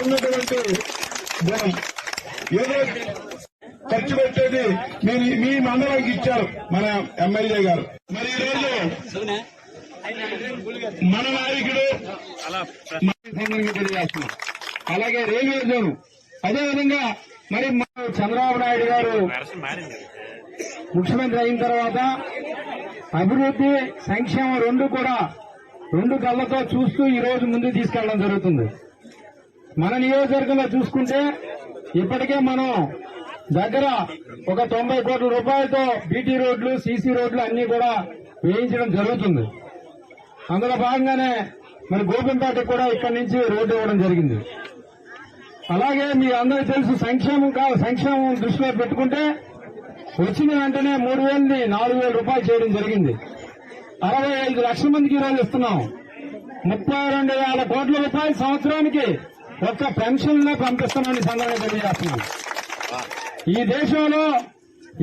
ఉన్నటువంటి జనం ఏదో ఖర్చు పెట్టేది మీరు మీ మండలానికి ఇచ్చారు మన ఎమ్మెల్యే గారు మరి ఈ రోజు మన నాయకుడు అలాగే రైల్వే జోన్. అదేవిధంగా మరి చంద్రబాబు నాయుడు గారు ముఖ్యమంత్రి అయిన తర్వాత అభివృద్ధి సంక్షేమం రెండు కూడా రెండు కళ్ళతో చూస్తూ ఈ రోజు ముందు తీసుకెళ్ళడం జరుగుతుంది. మన నియోజకవర్గంలో చూసుకుంటే ఇప్పటికే మనం దగ్గర ఒక తొంభై కోట్ల రూపాయలతో బీటీ రోడ్లు సీసీ రోడ్లు అన్ని కూడా వేయించడం జరుగుతుంది. అందులో భాగంగానే మరి గోపంపేటకు కూడా ఇక్కడి నుంచి రోడ్డు ఇవ్వడం జరిగింది. అలాగే మీ అందరికీ తెలుసు సంక్షేమం కా సంక్షేమం దృష్టిలో పెట్టుకుంటే వచ్చిన వెంటనే మూడు వేలని నాలుగు వేల రూపాయలు చేయడం జరిగింది. అరవై ఐదు లక్షల మందికి ఈరోజు ఇస్తున్నాం. ముప్పై రెండు వేల కోట్ల రూపాయలు సంవత్సరానికి ఒక్క పెన్షన్లో పంపిస్తున్నామని సందర్భంగా తెలియజేస్తున్నాం. ఈ దేశంలో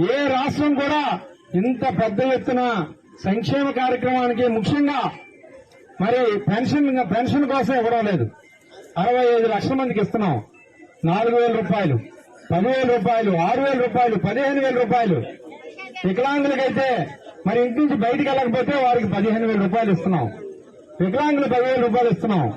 ఏ రాష్ట్రం కూడా ఇంత పెద్ద ఎత్తున సంక్షేమ కార్యక్రమానికి ముఖ్యంగా మరి పెన్షన్ పెన్షన్ కోసం ఇవ్వడం లేదు. అరవై ఐదు లక్షల మందికి ఇస్తున్నాం. నాలుగు వేల రూపాయలు పదివేల రూపాయలు ఆరు వేల రూపాయలు పదిహేను వేల రూపాయలు. వికలాంగులకైతే మరి ఇంటి నుంచి బయటికి వెళ్ళకపోతే వారికి పదిహేను వేల రూపాయలు ఇస్తున్నాం. వికలాంగులు పదివేల రూపాయలు ఇస్తున్నాం.